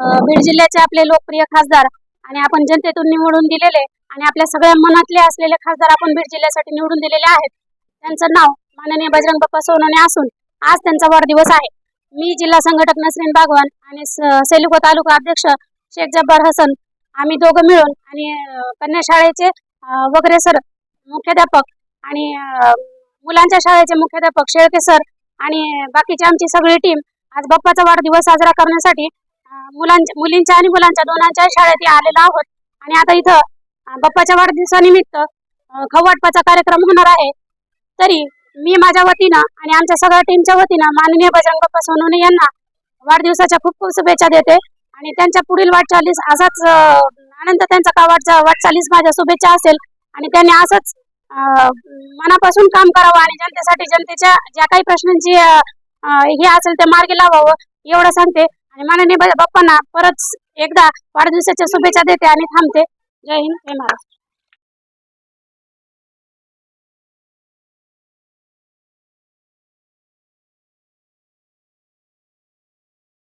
बीड जिल्ह्याचे आपले लोकप्रिय खासदार आणि आपण जनतेतून निवडून दिलेले आणि आपल्या सगळ्या मनातले असलेले खासदार आपण बीड जिल्ह्यासाठी निवडून दिलेले आहेत. त्यांचं नाव माननीय बजरंग बाप्पा सोनवणे असून आज त्यांचा वाढदिवस आहे. मी जिल्हा संघटक नसरीन बागवान आणि स- सेलुको तालुका अध्यक्ष शेख जब्बार हसन. आम्ही दोघं मिळून आणि कन्या शाळेचे वगैरे सर मुख्याध्यापक आणि मुलांच्या शाळेचे मुख्याध्यापक शेळके सर आणि बाकीची आमची सगळी टीम आज बाप्पाचा वाढदिवस साजरा करण्यासाठी मुलांच्या मुलींच्या आणि मुलांच्या दोनांच्या शाळेत आलेलो आहोत. आणि आता इथं बाप्पाच्या वाढदिवसानिमित्त खवाटपाचा कार्यक्रम होणार आहे. तरी मी माझ्या वतीनं आणि आमच्या सगळ्या टीमच्या वतीनं माननीय बजरंग बाप्पा सोनवणे यांना वाढदिवसाच्या खूप खूप शुभेच्छा देते. आणि त्यांच्या पुढील वाटचालीस असाच आनंद त्यांचा का वाटचा वाटचालीस माझ्या शुभेच्छा असेल. आणि त्यांनी असंच अं, मनापासून काम करावं आणि जनतेसाठी जनतेच्या ज्या काही प्रश्नांची हे असेल ते मार्गी लावावं एवढं सांगते. आणि माननीय बाप्पांना परत एकदा वाढदिवसाच्या शुभेच्छा देते आणि थांबते. जय हिंद जय महाराष्ट्र.